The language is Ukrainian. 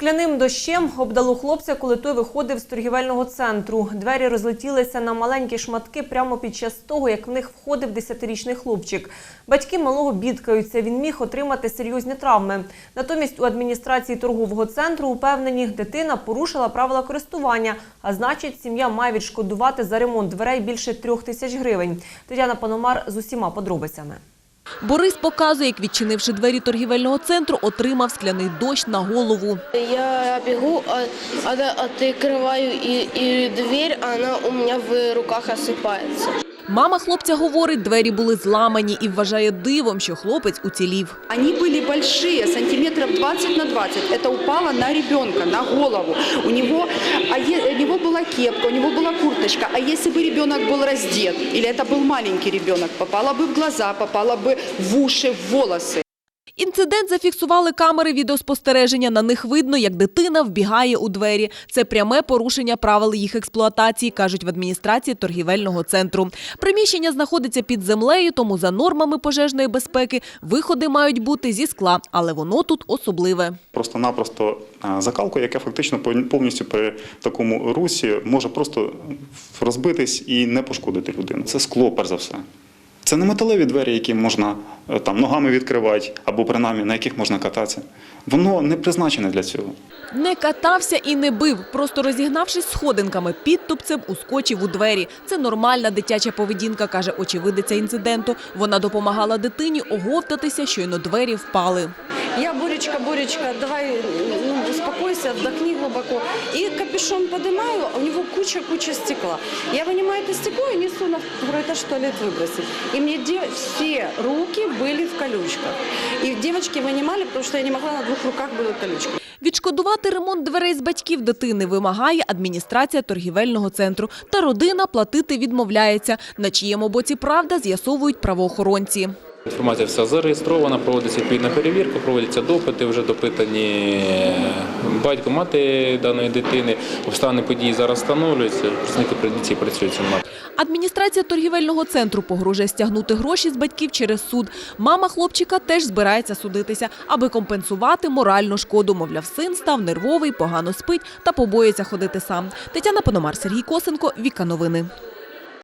Скляним дощем обдало хлопця, коли той виходив з торгівельного центру. Двері розлетілися на маленькі шматки прямо під час того, як в них входив десятирічний хлопчик. Батьки малого бідкаються. Він міг отримати серйозні травми. Натомість у адміністрації торгового центру упевнені, дитина порушила правила користування, а значить, сім'я має відшкодувати за ремонт дверей більше трьох тисяч гривень. Тетяна Паномар з усіма подробицями. Борис показує, як відчинивши двері торгівельного центру, отримав скляний дощ на голову. Я бігу, а, открываю і, і двір, а вона у мене в руках осыпается. Мама хлопця говорить, двері були зламані і вважає дивом, що хлопець уцілів. Они были большие, сантиметров 20 на 20. Это упало на ребенка, на голову. У него, а е- у него была кепка, у него была курточка. А если бы ребенок был раздет, или это был маленький ребенок, попало бы в глаза, попало бы в уши, в волосы. Інцидент зафіксували камери відеоспостереження. На них видно, як дитина вбігає у двері. Це пряме порушення правил їх експлуатації, кажуть в адміністрації торгівельного центру. Приміщення знаходиться під землею, тому за нормами пожежної безпеки виходи мають бути зі скла, але воно тут особливе. Просто-напросто е, закалку, яка фактично пов- повністю при такому русі може просто розбитись і не пошкодити людину. Це скло, перш за все. Це не металеві двері, які можна е, там ногами відкривати, або принаймні на яких можна кататися. Воно не призначене для цього. Не катався і не бив, просто розігнавшись сходинками, підтупцем ускочив у двері. Це нормальна дитяча поведінка, каже очевидиця інциденту. Вона допомагала дитині оговтатися, щойно двері впали. Я, Боречка, Боречка, давай ну, успокойся, вдохни глубоко. И капюшон поднимаю, а у него куча-куча стекла. Я вынимаю это стекло и несу на второй этаж в туалет выбросить. И мне де- все руки были в колючках. И девочки вынимали, потому что я не могла, на двух руках были колючки. Відшкодувати ремонт дверей з батьків дитини вимагає адміністрація торгівельного центру. Та родина платити відмовляється. На чиєму боці правда з'ясовують правоохоронці. Інформація вся зареєстрована, проводиться відповідна перевірка, проводяться допити, вже допитані батько, мати даної дитини. Обставини події зараз встановлюються, представники поліції працюють напрямку. Адміністрація торгівельного центру погрожує стягнути гроші з батьків через суд. Мама хлопчика теж збирається судитися, аби компенсувати моральну шкоду. Мовляв, син став нервовий, погано спить та побоїться ходити сам. Тетяна Пономар, Сергій Косенко, Віка Новини.